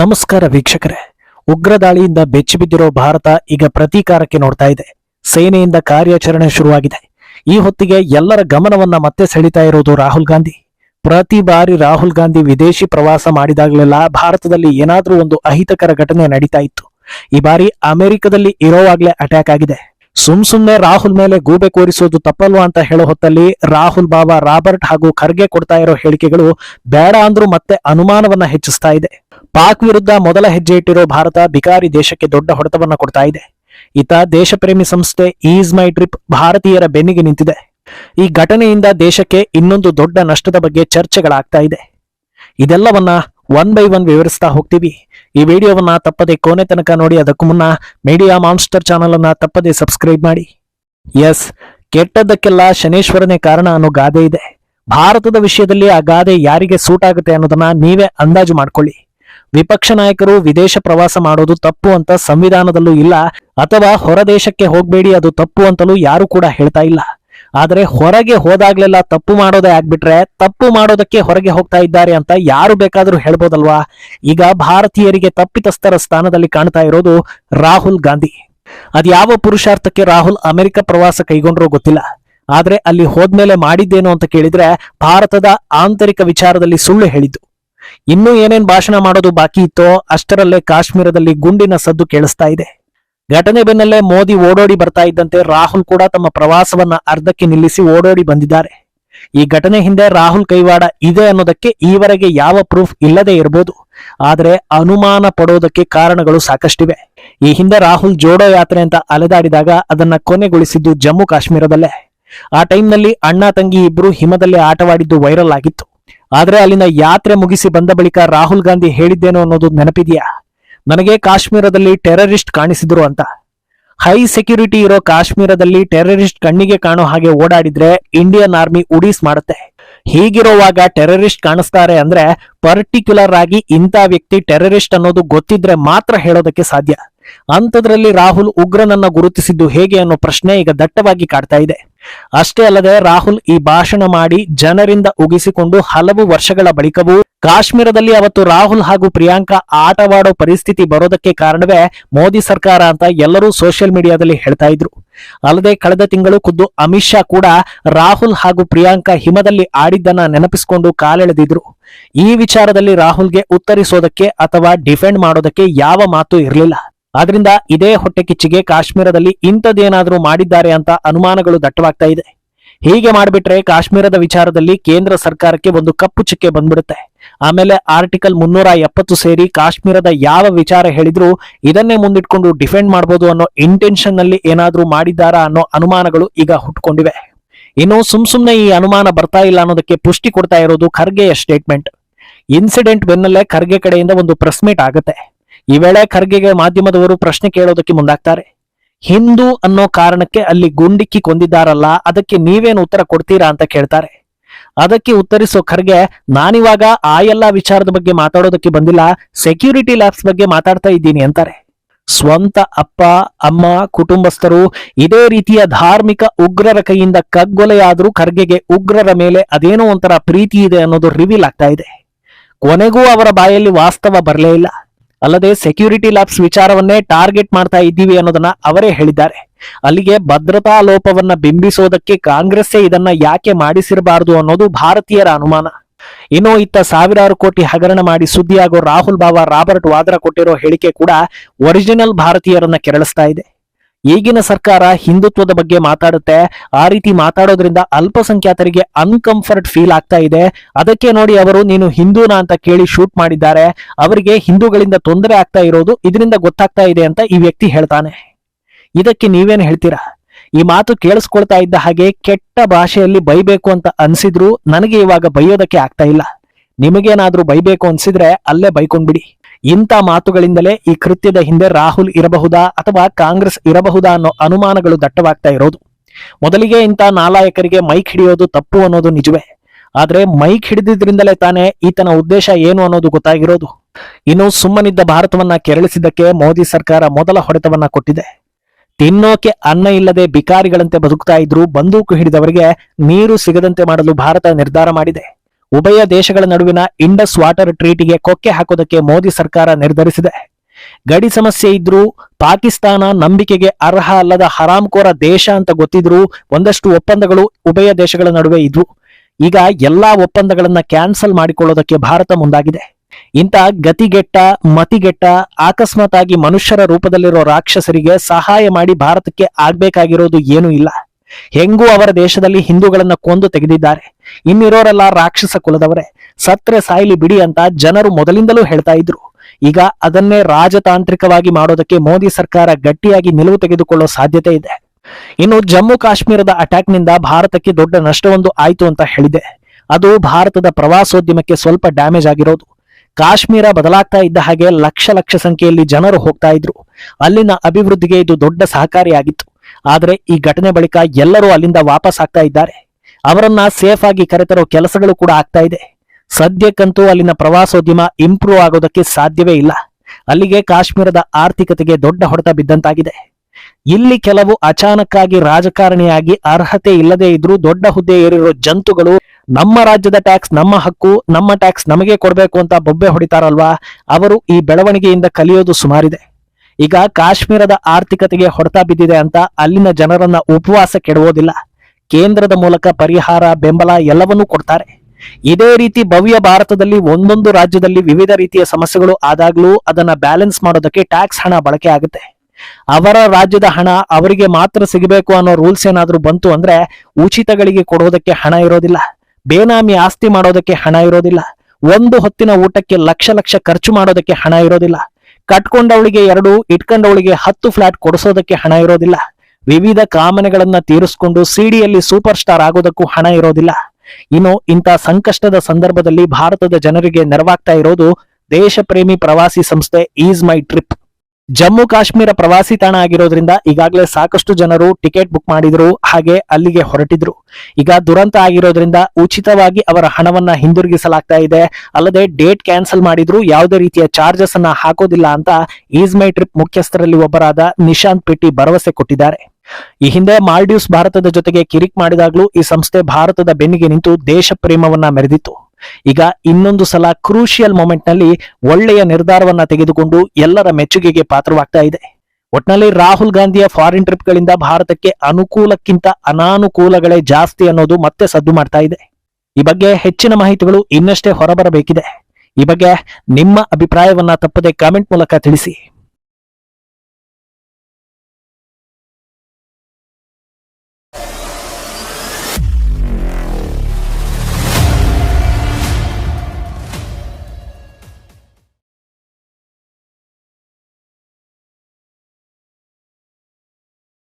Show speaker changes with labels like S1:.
S1: ನಮಸ್ಕಾರ ವೀಕ್ಷಕರೇ. ಉಗ್ರ ದಾಳಿಯಿಂದ ಬೆಚ್ಚಿಬಿದ್ದಿರೋ ಭಾರತ ಈಗ ಪ್ರತೀಕಾರಕ್ಕೆ ನೋಡ್ತಾ ಇದೆ. ಸೇನೆಯಿಂದ ಕಾರ್ಯಾಚರಣೆ ಶುರುವಾಗಿದೆ. ಈ ಹೊತ್ತಿಗೆ ಎಲ್ಲರ ಗಮನವನ್ನ ಮತ್ತೆ ಸೆಳೀತಾ ಇರೋದು ರಾಹುಲ್ ಗಾಂಧಿ. ಪ್ರತಿ ಬಾರಿ ರಾಹುಲ್ ಗಾಂಧಿ ವಿದೇಶಿ ಪ್ರವಾಸ ಮಾಡಿದಾಗಲೆಲ್ಲ ಭಾರತದಲ್ಲಿ ಏನಾದರೂ ಒಂದು ಅಹಿತಕರ ಘಟನೆ ನಡೀತಾ ಇತ್ತು. ಈ ಬಾರಿ ಅಮೆರಿಕದಲ್ಲಿ ಇರೋವಾಗ್ಲೇ ಅಟ್ಯಾಕ್ ಆಗಿದೆ. ಸುಮ್ ಸುಮ್ನೆ ರಾಹುಲ್ ಮೇಲೆ ಗೂಬೆ ಕೋರಿಸೋದು ತಪ್ಪಲ್ವಾ ಅಂತ ಹೇಳೋ ಹೊತ್ತಲ್ಲಿ ರಾಹುಲ್ ಬಾಬಾ, ರಾಬರ್ಟ್ ಹಾಗೂ ಖರ್ಗೆ ಕೊಡ್ತಾ ಇರೋ ಹೇಳಿಕೆಗಳು ಬೇಡ ಅಂದ್ರೂ ಮತ್ತೆ ಅನುಮಾನವನ್ನ ಹೆಚ್ಚಿಸ್ತಾ ಇದೆ. ಪಾಕ್ ವಿರುದ್ಧ ಮೊದಲ ಹೆಜ್ಜೆ ಇಟ್ಟಿರೋ ಭಾರತ ಬಿಕಾರಿ ದೇಶಕ್ಕೆ ದೊಡ್ಡ ಹೊಡೆತವನ್ನ ಕೊಡ್ತಾ ಇದೆ. ಇತ ದೇಶಪ್ರೇಮಿ ಸಂಸ್ಥೆ ಈಸ್ ಮೈ ಟ್ರಿಪ್ ಭಾರತೀಯರ ಬೆನ್ನಿಗೆ ನಿಂತಿದೆ. ಈ ಘಟನೆಯಿಂದ ದೇಶಕ್ಕೆ ಇನ್ನೊಂದು ದೊಡ್ಡ ನಷ್ಟದ ಬಗ್ಗೆ ಚರ್ಚೆಗಳಾಗ್ತಾ ಇದೆ. ಇದೆಲ್ಲವನ್ನ ಒನ್ ಬೈ ಒನ್ ವಿವರಿಸ್ತಾ ಹೋಗ್ತೀವಿ. ಈ ವಿಡಿಯೋವನ್ನ ತಪ್ಪದೆ ಕೊನೆ ತನಕ ನೋಡಿ, ಅದಕ್ಕೂ ಮುನ್ನ ಮೀಡಿಯಾ ಮಾನ್ಸ್ಟರ್ ಚಾನಲ್ ಅನ್ನ ತಪ್ಪದೆ ಸಬ್ಸ್ಕ್ರೈಬ್ ಮಾಡಿ. ಎಸ್ ಕೆಟ್ಟದ್ದಕ್ಕೆಲ್ಲ ಶನೇಶ್ವರನೇ ಕಾರಣ ಅನ್ನೋ ಗಾದೆ ಇದೆ. ಭಾರತದ ವಿಷಯದಲ್ಲಿ ಆ ಗಾದೆ ಯಾರಿಗೆ ಸೂಟ್ ಆಗುತ್ತೆ ಅನ್ನೋದನ್ನ ನೀವೇ ಅಂದಾಜು ಮಾಡ್ಕೊಳ್ಳಿ. ವಿಪಕ್ಷ ನಾಯಕರು ವಿದೇಶ ಪ್ರವಾಸ ಮಾಡೋದು ತಪ್ಪು ಅಂತ ಸಂವಿಧಾನದಲ್ಲೂ ಇಲ್ಲ, ಅಥವಾ ಹೊರ ದೇಶಕ್ಕೆ ಹೋಗ್ಬೇಡಿ ಅದು ತಪ್ಪು ಅಂತಲೂ ಯಾರು ಕೂಡ ಹೇಳ್ತಾ ಇಲ್ಲ. ಆದ್ರೆ ಹೊರಗೆ ಹೋದಾಗ್ಲೆಲ್ಲ ತಪ್ಪು ಮಾಡೋದೇ ಆಗ್ಬಿಟ್ರೆ ತಪ್ಪು ಮಾಡೋದಕ್ಕೆ ಹೊರಗೆ ಹೋಗ್ತಾ ಇದ್ದಾರೆ ಅಂತ ಯಾರು ಬೇಕಾದ್ರೂ ಹೇಳ್ಬೋದಲ್ವಾ? ಈಗ ಭಾರತೀಯರಿಗೆ ತಪ್ಪಿತಸ್ಥರ ಸ್ಥಾನದಲ್ಲಿ ಕಾಣ್ತಾ ಇರೋದು ರಾಹುಲ್ ಗಾಂಧಿ. ಅದ್ಯಾವ ಪುರುಷಾರ್ಥಕ್ಕೆ ರಾಹುಲ್ ಅಮೆರಿಕ ಪ್ರವಾಸ ಕೈಗೊಂಡ್ರೂ ಗೊತ್ತಿಲ್ಲ. ಆದ್ರೆ ಅಲ್ಲಿ ಹೋದ್ಮೇಲೆ ಮಾಡಿದ್ದೇನು ಅಂತ ಕೇಳಿದ್ರೆ ಭಾರತದ ಆಂತರಿಕ ವಿಚಾರದಲ್ಲಿ ಸುಳ್ಳು ಹೇಳಿದ್ದು. ಇನ್ನೂ ಏನೇನ್ ಭಾಷಣ ಮಾಡೋದು ಬಾಕಿ ಇತ್ತೋ ಅಷ್ಟರಲ್ಲೇ ಕಾಶ್ಮೀರದಲ್ಲಿ ಗುಂಡಿನ ಸದ್ದು ಕೇಳಿಸ್ತಾ ಇದೆ. ಘಟನೆ ಬೆನ್ನಲ್ಲೇ ಮೋದಿ ಓಡೋಡಿ ಬರ್ತಾ ಇದ್ದಂತೆ ರಾಹುಲ್ ಕೂಡ ತಮ್ಮ ಪ್ರವಾಸವನ್ನ ಅರ್ಧಕ್ಕೆ ನಿಲ್ಲಿಸಿ ಓಡೋಡಿ ಬಂದಿದ್ದಾರೆ. ಈ ಘಟನೆ ಹಿಂದೆ ರಾಹುಲ್ ಕೈವಾಡ ಇದೆ ಅನ್ನೋದಕ್ಕೆ ಈವರೆಗೆ ಯಾವ ಪ್ರೂಫ್ ಇಲ್ಲದೆ ಇರಬಹುದು ಆದರೆ ಅನುಮಾನ ಪಡೋದಕ್ಕೆ ಕಾರಣಗಳು ಸಾಕಷ್ಟಿವೆ. ಈ ಹಿಂದೆ ರಾಹುಲ್ ಜೋಡೋ ಯಾತ್ರೆ ಅಂತ ಅಲೆದಾಡಿದಾಗ ಅದನ್ನ ಕೊನೆಗೊಳಿಸಿದ್ದು ಜಮ್ಮು ಕಾಶ್ಮೀರದಲ್ಲೇ. ಆ ಟೈಮ್ನಲ್ಲಿ ಅಣ್ಣ ತಂಗಿ ಇಬ್ರು ಹಿಮದಲ್ಲಿ ಆಟವಾಡಿದ್ದು ವೈರಲ್ ಆಗಿತ್ತು. ಆದ್ರೆ ಅಲ್ಲಿನ ಯಾತ್ರೆ ಮುಗಿಸಿ ಬಂದ ಬಳಿಕ ರಾಹುಲ್ ಗಾಂಧಿ ಹೇಳಿದ್ದೇನೋ ಅನ್ನೋದು ನೆನಪಿದೆಯಾ? ನನಗೆ ಕಾಶ್ಮೀರದಲ್ಲಿ ಟೆರರಿಸ್ಟ್ ಕಾಣಿಸಿದ್ರು ಅಂತ. ಹೈ ಸೆಕ್ಯೂರಿಟಿ ಇರೋ ಕಾಶ್ಮೀರದಲ್ಲಿ ಟೆರರಿಸ್ಟ್ ಕಣ್ಣಿಗೆ ಕಾಣೋ ಹಾಗೆ ಓಡಾಡಿದ್ರೆ ಇಂಡಿಯನ್ ಆರ್ಮಿ ಉಡೀಸ್ ಮಾಡುತ್ತೆ. ಹೀಗಿರುವಾಗ ಟೆರರಿಸ್ಟ್ ಕಾಣಿಸ್ತಾರೆ ಅಂದ್ರೆ ಪರ್ಟಿಕ್ಯುಲರ್ ಆಗಿ ಇಂಥ ವ್ಯಕ್ತಿ ಟೆರರಿಸ್ಟ್ ಅನ್ನೋದು ಗೊತ್ತಿದ್ರೆ ಮಾತ್ರ ಹೇಳೋದಕ್ಕೆ ಸಾಧ್ಯ. ಅಂಥದ್ರಲ್ಲಿ ರಾಹುಲ್ ಉಗ್ರನನ್ನ ಗುರುತಿಸಿದ್ದು ಹೇಗೆ ಅನ್ನೋ ಪ್ರಶ್ನೆ ಈಗ ದಟ್ಟವಾಗಿ ಕಾಡ್ತಾ ಇದೆ. ಅಷ್ಟೇ ಅಲ್ಲದೆ ರಾಹುಲ್ ಈ ಭಾಷಣ ಮಾಡಿ ಜನರಿಂದ ಉಗಿಸಿಕೊಂಡು ಹಲವು ವರ್ಷಗಳ ಬಳಿಕವೂ ಕಾಶ್ಮೀರದಲ್ಲಿ ಅವತ್ತು ರಾಹುಲ್ ಹಾಗೂ ಪ್ರಿಯಾಂಕಾ ಆಟವಾಡೋ ಪರಿಸ್ಥಿತಿ ಬರೋದಕ್ಕೆ ಕಾರಣವೇ ಮೋದಿ ಸರ್ಕಾರ ಅಂತ ಎಲ್ಲರೂ ಸೋಷಿಯಲ್ ಮೀಡಿಯಾದಲ್ಲಿ ಹೇಳ್ತಾ ಇದ್ರು. ಅಲ್ಲದೆ ಕಳೆದ ತಿಂಗಳು ಖುದ್ದು ಅಮಿತ್ ಶಾ ಕೂಡ ರಾಹುಲ್ ಹಾಗೂ ಪ್ರಿಯಾಂಕಾ ಹಿಮದಲ್ಲಿ ಆಡಿದ್ದನ್ನ ನೆನಪಿಸಿಕೊಂಡು ಕಾಲೆಳೆದಿದ್ರು. ಈ ವಿಚಾರದಲ್ಲಿ ರಾಹುಲ್ಗೆ ಉತ್ತರಿಸೋದಕ್ಕೆ ಅಥವಾ ಡಿಫೆಂಡ್ ಮಾಡೋದಕ್ಕೆ ಯಾವ ಮಾತು ಇರಲಿಲ್ಲ. ಆದ್ರಿಂದ ಇದೇ ಹೊಟ್ಟೆ ಕಿಚ್ಚಿಗೆ ಕಾಶ್ಮೀರದಲ್ಲಿ ಇಂಥದ್ದೇನಾದರೂ ಮಾಡಿದ್ದಾರೆ ಅಂತ ಅನುಮಾನಗಳು ದಟ್ಟವಾಗ್ತಾ ಇದೆ. ಹೀಗೆ ಮಾಡಿಬಿಟ್ರೆ ಕಾಶ್ಮೀರದ ವಿಚಾರದಲ್ಲಿ ಕೇಂದ್ರ ಸರ್ಕಾರಕ್ಕೆ ಒಂದು ಕಪ್ಪು ಚುಕ್ಕೆ ಬಂದ್ಬಿಡುತ್ತೆ. ಆಮೇಲೆ ಆರ್ಟಿಕಲ್ ಮುನ್ನೂರ ಎಪ್ಪತ್ತು ಸೇರಿ ಕಾಶ್ಮೀರದ ಯಾವ ವಿಚಾರ ಹೇಳಿದ್ರು ಇದನ್ನೇ ಮುಂದಿಟ್ಕೊಂಡು ಡಿಫೆಂಡ್ ಮಾಡಬಹುದು ಅನ್ನೋ ಇಂಟೆನ್ಷನ್ನಲ್ಲಿ ಏನಾದರೂ ಮಾಡಿದ್ದಾರಾ ಅನ್ನೋ ಅನುಮಾನಗಳು ಈಗ ಹುಟ್ಕೊಂಡಿವೆ. ಇನ್ನು ಸುಮ್ ಸುಮ್ನೆ ಈ ಅನುಮಾನ ಬರ್ತಾ ಇಲ್ಲ ಅನ್ನೋದಕ್ಕೆ ಪುಷ್ಟಿ ಕೊಡ್ತಾ ಇರೋದು ಖರ್ಗೆಯ ಸ್ಟೇಟ್ಮೆಂಟ್ ಇನ್ಸಿಡೆಂಟ್ ಬೆನ್ನಲ್ಲೇ ಖರ್ಗೆ ಕಡೆಯಿಂದ ಒಂದು ಪ್ರೆಸ್ ಮೀಟ್ ಆಗುತ್ತೆ. ಈ ವೇಳೆ ಖರ್ಗೆಗೆ ಮಾಧ್ಯಮದವರು ಪ್ರಶ್ನೆ ಕೇಳೋದಕ್ಕೆ ಮುಂದಾಗ್ತಾರೆ. ಹಿಂದೂ ಅನ್ನೋ ಕಾರಣಕ್ಕೆ ಅಲ್ಲಿ ಗುಂಡಿಕ್ಕಿ ಕೊಂದಿದ್ದಾರಲ್ಲ, ಅದಕ್ಕೆ ನೀವೇನು ಉತ್ತರ ಕೊಡ್ತೀರಾ ಅಂತ ಕೇಳ್ತಾರೆ. ಅದಕ್ಕೆ ಉತ್ತರಿಸೋ ಖರ್ಗೆ, ನಾನಿವಾಗ ಆ ಎಲ್ಲಾ ವಿಚಾರದ ಬಗ್ಗೆ ಮಾತಾಡೋದಕ್ಕೆ ಬಂದಿಲ್ಲ ಸೆಕ್ಯೂರಿಟಿ ಲ್ಯಾಬ್ಸ್ ಬಗ್ಗೆ ಮಾತಾಡ್ತಾ ಇದ್ದೀನಿ ಅಂತಾರೆ. ಸ್ವಂತ ಅಪ್ಪ, ಅಮ್ಮ, ಕುಟುಂಬಸ್ಥರು, ಇದೇ ರೀತಿಯ ಧಾರ್ಮಿಕ ಉಗ್ರರ ಕೈಯಿಂದ ಕಗ್ಗೊಲೆಯಾದರೂ ಖರ್ಗೆಗೆ ಉಗ್ರರ ಮೇಲೆ ಅದೇನೋ ಒಂಥರ ಪ್ರೀತಿ ಇದೆ ಅನ್ನೋದು ರಿವೀಲ್ ಆಗ್ತಾ ಇದೆ. ಕೊನೆಗೂ ಅವರ ಬಾಯಲ್ಲಿ ವಾಸ್ತವ ಬರಲೇ ಇಲ್ಲ. ಅಲ್ಲದೆ ಸೆಕ್ಯೂರಿಟಿ ಲ್ಯಾಬ್ಸ್ ವಿಚಾರವನ್ನೇ ಟಾರ್ಗೆಟ್ ಮಾಡ್ತಾ ಇದ್ದೀವಿ ಅನ್ನೋದನ್ನ ಅವರೇ ಹೇಳಿದ್ದಾರೆ. ಅಲ್ಲಿಗೆ ಭದ್ರತಾ ಲೋಪವನ್ನ ಬಿಂಬಿಸೋದಕ್ಕೆ ಕಾಂಗ್ರೆಸ್ಸೇ ಇದನ್ನ ಯಾಕೆ ಮಾಡಿಸಿರಬಾರದು ಅನ್ನೋದು ಭಾರತೀಯರ ಅನುಮಾನ. ಇನ್ನು ಇತ್ತ ಸಾವಿರಾರು ಕೋಟಿ ಹಗರಣ ಮಾಡಿ ಸುದ್ದಿಯಾಗೋ ರಾಹುಲ್ ಬಾಬಾ ರಾಬರ್ಟ್ ವಾದ್ರಾ ಕೊಟ್ಟಿರೋ ಹೇಳಿಕೆ ಕೂಡ ಒರಿಜಿನಲ್ ಭಾರತೀಯರನ್ನ ಕೆರಳಿಸ್ತಾ ಇದೆ. ಈಗಿನ ಸರ್ಕಾರ ಹಿಂದುತ್ವದ ಬಗ್ಗೆ ಮಾತಾಡುತ್ತೆ. ಆ ರೀತಿ ಮಾತಾಡೋದ್ರಿಂದ ಅಲ್ಪಸಂಖ್ಯಾತರಿಗೆ ಅನ್ಕಂಫರ್ಟ್ ಫೀಲ್ ಆಗ್ತಾ ಇದೆ. ಅದಕ್ಕೆ ನೋಡಿ ಅವರು ನೀನು ಹಿಂದೂನಾ ಅಂತ ಕೇಳಿ ಶೂಟ್ ಮಾಡಿದ್ದಾರೆ. ಅವರಿಗೆ ಹಿಂದೂಗಳಿಂದ ತೊಂದರೆ ಆಗ್ತಾ ಇರೋದು ಇದರಿಂದ ಗೊತ್ತಾಗ್ತಾ ಇದೆ ಅಂತ ಈ ವ್ಯಕ್ತಿ ಹೇಳ್ತಾನೆ. ಇದಕ್ಕೆ ನೀವೇನು ಹೇಳ್ತೀರಾ? ಈ ಮಾತು ಕೇಳಿಸ್ಕೊಳ್ತಾ ಇದ್ದ ಹಾಗೆ ಕೆಟ್ಟ ಭಾಷೆಯಲ್ಲಿ ಬೈಬೇಕು ಅಂತ ಅನ್ಸಿದ್ರು ನನಗೆ ಇವಾಗ ಬೈಯೋದಕ್ಕೆ ಆಗ್ತಾ ಇಲ್ಲ. ನಿಮಗೇನಾದ್ರೂ ಬೈಬೇಕು ಅನ್ಸಿದ್ರೆ ಅಲ್ಲೇ ಬೈಕೊಂಡ್ಬಿಡಿ. ಇಂಥ ಮಾತುಗಳಿಂದಲೇ ಈ ಕೃತ್ಯದ ಹಿಂದೆ ರಾಹುಲ್ ಇರಬಹುದಾ ಅಥವಾ ಕಾಂಗ್ರೆಸ್ ಇರಬಹುದಾ ಅನ್ನೋ ಅನುಮಾನಗಳು ದಟ್ಟವಾಗ್ತಾ ಇರೋದು. ಮೊದಲಿಗೆ ಇಂಥ ನಾಲಾಯಕರಿಗೆ ಮೈಕ್ ಹಿಡಿಯೋದು ತಪ್ಪು ಅನ್ನೋದು ನಿಜವೇ. ಆದ್ರೆ ಮೈಕ್ ಹಿಡಿದಿದ್ರಿಂದಲೇ ತಾನೇ ಈತನ ಉದ್ದೇಶ ಏನು ಅನ್ನೋದು ಗೊತ್ತಾಗಿರೋದು. ಇನ್ನು ಸುಮ್ಮನಿದ್ದ ಭಾರತವನ್ನ ಕೆರಳಿಸಿದ್ದಕ್ಕೆ ಮೋದಿ ಸರ್ಕಾರ ಮೊದಲ ಹೊಡೆತವನ್ನ ಕೊಟ್ಟಿದೆ. ತಿನ್ನೋಕೆ ಅನ್ನ ಇಲ್ಲದೆ ಬಿಕಾರಿಗಳಂತೆ ಬದುಕ್ತಾ ಇದ್ರು ಬಂದೂಕು ಹಿಡಿದವರಿಗೆ ನೀರು ಸಿಗದಂತೆ ಮಾಡಲು ಭಾರತ ನಿರ್ಧಾರ ಮಾಡಿದೆ. ಉಭಯ ದೇಶಗಳ ನಡುವಿನ ಇಂಡಸ್ ವಾಟರ್ ಟ್ರೀಟಿಗೆ ಕೊಕ್ಕೆ ಹಾಕೋದಕ್ಕೆ ಮೋದಿ ಸರ್ಕಾರ ನಿರ್ಧರಿಸಿದೆ. ಗಡಿ ಸಮಸ್ಯೆ ಇದ್ರೂ ಪಾಕಿಸ್ತಾನ ನಂಬಿಕೆಗೆ ಅರ್ಹ ಅಲ್ಲದ ಹರಾಮ್ಕೋರ ದೇಶ ಅಂತ ಗೊತ್ತಿದ್ರೂ ಒಂದಷ್ಟು ಒಪ್ಪಂದಗಳು ಉಭಯ ದೇಶಗಳ ನಡುವೆ ಇದ್ವು. ಈಗ ಎಲ್ಲಾ ಒಪ್ಪಂದಗಳನ್ನ ಕ್ಯಾನ್ಸಲ್ ಮಾಡಿಕೊಳ್ಳೋದಕ್ಕೆ ಭಾರತ ಮುಂದಾಗಿದೆ. ಇಂಥ ಗತಿಗೆಟ್ಟ, ಮತಿಗೆಟ್ಟ ಅಕಸ್ಮಾತ್ ಆಗಿ ಮನುಷ್ಯರ ರೂಪದಲ್ಲಿರೋ ರಾಕ್ಷಸರಿಗೆ ಸಹಾಯ ಮಾಡಿ ಭಾರತಕ್ಕೆ ಆಗ್ಬೇಕಾಗಿರೋದು ಏನೂ ಇಲ್ಲ. ಹೆಂಗೂ ಅವರ ದೇಶದಲ್ಲಿ ಹಿಂದೂಗಳನ್ನ ಕೊಂದು ತೆಗೆದಿದ್ದಾರೆ. ಇನ್ನಿರೋರೆಲ್ಲ ರಾಕ್ಷಸ ಕುಲದವರೇ, ಸತ್ರೆ ಸಾಯಿಲಿ ಬಿಡಿ ಅಂತ ಜನರು ಮೊದಲಿಂದಲೂ ಹೇಳ್ತಾ ಇದ್ರು. ಈಗ ಅದನ್ನೇ ರಾಜತಾಂತ್ರಿಕವಾಗಿ ಮಾಡೋದಕ್ಕೆ ಮೋದಿ ಸರ್ಕಾರ ಗಟ್ಟಿಯಾಗಿ ನಿಲುವು ತೆಗೆದುಕೊಳ್ಳೋ ಸಾಧ್ಯತೆ ಇದೆ. ಇನ್ನು ಜಮ್ಮು ಕಾಶ್ಮೀರದ ಅಟ್ಯಾಕ್ನಿಂದ ಭಾರತಕ್ಕೆ ದೊಡ್ಡ ನಷ್ಟವೊಂದು ಆಯಿತು ಅಂತ ಹೇಳಿದೆ. ಅದು ಭಾರತದ ಪ್ರವಾಸೋದ್ಯಮಕ್ಕೆ ಸ್ವಲ್ಪ ಡ್ಯಾಮೇಜ್ ಆಗಿರೋದು. ಕಾಶ್ಮೀರ ಬದಲಾಗ್ತಾ ಇದ್ದ ಹಾಗೆ ಲಕ್ಷ ಲಕ್ಷ ಸಂಖ್ಯೆಯಲ್ಲಿ ಜನರು ಹೋಗ್ತಾ ಇದ್ರು. ಅಲ್ಲಿನ ಅಭಿವೃದ್ಧಿಗೆ ಇದು ದೊಡ್ಡ ಸಹಕಾರಿಯಾಗಿತ್ತು. ಆದರೆ ಈ ಘಟನೆ ಬಳಿಕ ಎಲ್ಲರೂ ಅಲ್ಲಿಂದ ವಾಪಸ್ ಆಗ್ತಾ ಇದ್ದಾರೆ. ಅವರನ್ನ ಸೇಫ್ ಆಗಿ ಕರೆತರೋ ಕೆಲಸಗಳು ಕೂಡ ಆಗ್ತಾ ಇದೆ. ಸದ್ಯಕ್ಕಂತೂ ಅಲ್ಲಿನ ಪ್ರವಾಸೋದ್ಯಮ ಇಂಪ್ರೂವ್ ಆಗೋದಕ್ಕೆ ಸಾಧ್ಯವೇ ಇಲ್ಲ. ಅಲ್ಲಿಗೆ ಕಾಶ್ಮೀರದ ಆರ್ಥಿಕತೆಗೆ ದೊಡ್ಡ ಹೊಡೆತ ಬಿದ್ದಂತಾಗಿದೆ. ಇಲ್ಲಿ ಕೆಲವು ಅಚಾನಕ್ಕಾಗಿ ರಾಜಕಾರಣಿಯಾಗಿ ಅರ್ಹತೆ ಇಲ್ಲದೆ ಇದ್ರೂ ದೊಡ್ಡ ಹುದ್ದೆ ಏರಿರೋ ಜಂತುಗಳು ನಮ್ಮ ರಾಜ್ಯದ ಟ್ಯಾಕ್ಸ್ ನಮ್ಮ ಹಕ್ಕು, ನಮ್ಮ ಟ್ಯಾಕ್ಸ್ ನಮಗೆ ಕೊಡಬೇಕು ಅಂತ ಬೊಬ್ಬೆ ಹೊಡಿತಾರಲ್ವಾ? ಅವರು ಈ ಬೆಳವಣಿಗೆಯಿಂದ ಕಲಿಯೋದು ಸುಮಾರಿದೆ. ಈಗ ಕಾಶ್ಮೀರದ ಆರ್ಥಿಕತೆಗೆ ಹೊಡೆತ ಬಿದ್ದಿದೆ ಅಂತ ಅಲ್ಲಿನ ಜನರನ್ನ ಉಪವಾಸ ಕೆಡವೋದಿಲ್ಲ. ಕೇಂದ್ರದ ಮೂಲಕ ಪರಿಹಾರ, ಬೆಂಬಲ ಎಲ್ಲವನ್ನೂ ಕೊಡ್ತಾರೆ. ಇದೇ ರೀತಿ ಭವ್ಯ ಭಾರತದಲ್ಲಿ ಒಂದೊಂದು ರಾಜ್ಯದಲ್ಲಿ ವಿವಿಧ ರೀತಿಯ ಸಮಸ್ಯೆಗಳು ಆದಾಗ್ಲೂ ಅದನ್ನ ಬ್ಯಾಲೆನ್ಸ್ ಮಾಡೋದಕ್ಕೆ ಟ್ಯಾಕ್ಸ್ ಹಣ ಬಳಕೆ ಆಗುತ್ತೆ. ಅವರ ರಾಜ್ಯದ ಹಣ ಅವರಿಗೆ ಮಾತ್ರ ಸಿಗಬೇಕು ಅನ್ನೋ ರೂಲ್ಸ್ ಏನಾದ್ರೂ ಬಂತು ಅಂದ್ರೆ ಉಚಿತಗಳಿಗೆ ಕೊಡೋದಕ್ಕೆ ಹಣ ಇರೋದಿಲ್ಲ. ಬೇನಾಮಿ ಆಸ್ತಿ ಮಾಡೋದಕ್ಕೆ ಹಣ ಇರೋದಿಲ್ಲ. ಒಂದು ಹೊತ್ತಿನ ಊಟಕ್ಕೆ ಲಕ್ಷ ಲಕ್ಷ ಖರ್ಚು ಮಾಡೋದಕ್ಕೆ ಹಣ ಇರೋದಿಲ್ಲ. ಕಟ್ಕೊಂಡವಳಿಗೆ ಎರಡು, ಇಟ್ಕೊಂಡವಳಿಗೆ ಹತ್ತು ಫ್ಲಾಟ್ ಕೊಡಿಸೋದಕ್ಕೆ ಹಣ ಇರೋದಿಲ್ಲ. ವಿವಿಧ ಕಾಮನೆಗಳನ್ನ ತೀರಿಸ್ಕೊಂಡು ಸಿಡಿಯಲ್ಲಿ ಸೂಪರ್ ಸ್ಟಾರ್ ಆಗೋದಕ್ಕೂ ಹಣ ಇರೋದಿಲ್ಲ. ಇನ್ನು ಇಂಥ ಸಂಕಷ್ಟದ ಸಂದರ್ಭದಲ್ಲಿ ಭಾರತದ ಜನರಿಗೆ ನೆರವಾಗ್ತಾ ಇರೋದು ದೇಶ ಪ್ರೇಮಿ ಪ್ರವಾಸಿ ಸಂಸ್ಥೆ ease my trip Jammu Kashmir ಪ್ರವಾಸಿ ತಾಣ ಆಗಿರೋದ್ರಿಂದ ಈಗಾಗಲೇ ಸಾಕಷ್ಟು ಜನರು ಟಿಕೆಟ್ ಬುಕ್ ಮಾಡಿದ್ರು, ಹಾಗೆ ಅಲ್ಲಿಗೆ ಹೊರಟಿದ್ರು. ಈಗ ದುರಂತ ಆಗಿರೋದ್ರಿಂದ ಉಚಿತವಾಗಿ ಅವರ ಹಣವನ್ನ ಹಿಂದಿರುಗಿಸಲಾಗ್ತಾ ಇದೆ. ಅಲ್ಲದೆ ಡೇಟ್ ಕ್ಯಾನ್ಸಲ್ ಮಾಡಿದ್ರು, ಯಾವುದೇ ರೀತಿಯ ಚಾರ್ಜಸ್ ಅನ್ನ ಹಾಕೋದಿಲ್ಲ ಅಂತ ಈಸ್ ಮೈ ಟ್ರಿಪ್ ಮುಖ್ಯಸ್ಥರಲ್ಲಿ ಒಬ್ಬರಾದ ನಿಶಾಂತ್ ಪೆಟ್ಟಿ ಭರವಸೆ ಕೊಟ್ಟಿದ್ದಾರೆ. ಈ ಹಿಂದೆ ಮಾಲ್ಡೀವ್ಸ್ ಭಾರತದ ಜೊತೆಗೆ ಕಿರಿಕ್ ಮಾಡಿದಾಗ್ಲೂ ಈ ಸಂಸ್ಥೆ ಭಾರತದ ಬೆನ್ನಿಗೆ ನಿಂತು ದೇಶ ಪ್ರೇಮವನ್ನ ಮೆರೆದಿತ್ತು. ಈಗ ಇನ್ನೊಂದು ಸಲ ಕ್ರೂಷಿಯಲ್ ಮೊಮೆಂಟ್ನಲ್ಲಿ ಒಳ್ಳೆಯ ನಿರ್ಧಾರವನ್ನ ತೆಗೆದುಕೊಂಡು ಎಲ್ಲರ ಮೆಚ್ಚುಗೆಗೆ ಪಾತ್ರವಾಗ್ತಾ ಇದೆ. ಒಟ್ನಲ್ಲಿ ರಾಹುಲ್ ಗಾಂಧಿಯ ಫಾರಿನ್ ಟ್ರಿಪ್ ಗಳಿಂದ ಭಾರತಕ್ಕೆ ಅನುಕೂಲಕ್ಕಿಂತ ಅನಾನುಕೂಲಗಳೇ ಜಾಸ್ತಿ ಅನ್ನೋದು ಮತ್ತೆ ಸದ್ದು ಮಾಡ್ತಾ ಇದೆ. ಈ ಬಗ್ಗೆ ಹೆಚ್ಚಿನ ಮಾಹಿತಿಗಳು ಇನ್ನಷ್ಟೇ ಹೊರಬರಬೇಕಿದೆ. ಈ ಬಗ್ಗೆ ನಿಮ್ಮ ಅಭಿಪ್ರಾಯವನ್ನ ತಪ್ಪದೆ ಕಾಮೆಂಟ್ ಮೂಲಕ ತಿಳಿಸಿ.